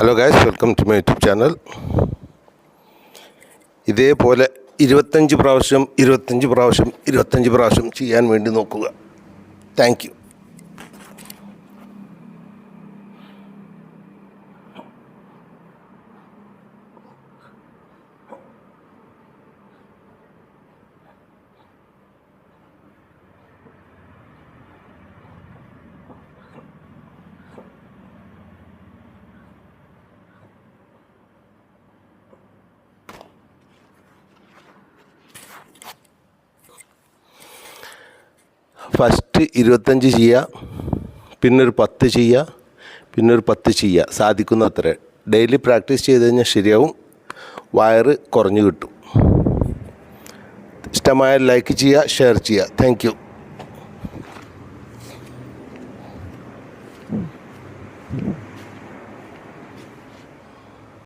Hello guys welcome to my YouTube channel ഇതേപോലെ ഇരുപത്തഞ്ച് പ്രാവശ്യം ഇരുപത്തഞ്ച് പ്രാവശ്യം ഇരുപത്തഞ്ച് പ്രാവശ്യം ചെയ്യാൻ വേണ്ടി നോക്കുക. താങ്ക് ഫസ്റ്റ് ഇരുപത്തഞ്ച് ചെയ്യുക ഒരു പത്ത് ചെയ്യുക പിന്നെ ഒരു പത്ത് ചെയ്യുക സാധിക്കുന്ന അത്ര. ഡെയിലി പ്രാക്ടീസ് ചെയ്ത് കഴിഞ്ഞാൽ ശരിയാവും. വയറ് കുറഞ്ഞു കിട്ടും. ഇഷ്ടമായ ലൈക്ക് ചെയ്യുക ഷെയർ ചെയ്യുക താങ്ക്